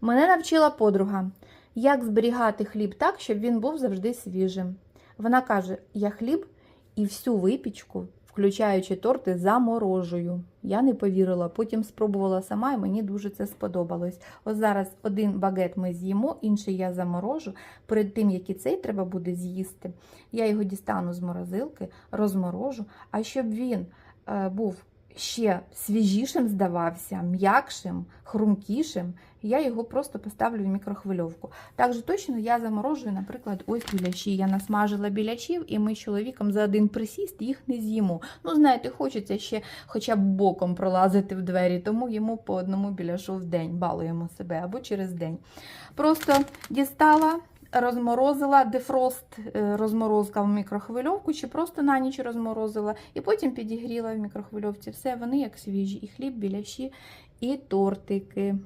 Мене навчила подруга, як зберігати хліб так, щоб він був завжди свіжим. Вона каже: я хліб і всю випічку, включаючи торти, заморожую. Я не повірила, потім спробувала сама, і мені дуже це сподобалось. Ось зараз один багет ми з'їмо, інший я заморожу. Перед тим, як і цей треба буде з'їсти, я його дістану з морозилки, розморожу. А щоб він е, був ще свіжішим здавався, м'якшим, хрумкішим, я його просто поставлю в мікрохвильовку. Так точно я заморожую, наприклад, ось біляші. Я насмажила білячів, і ми з чоловіком за один присіст їх не з'їмо. Ну, знаєте, хочеться ще хоча б боком пролазити в двері, тому їмо по одному біляшу в день, балуємо себе або через день. Просто дістала. Розморозила дефрост, е, розморозка в мікрохвильовку, чи просто на ніч розморозила, і потім підігріла в мікрохвильовці. Все, вони як свіжі, і хліб, біляші, і тортики.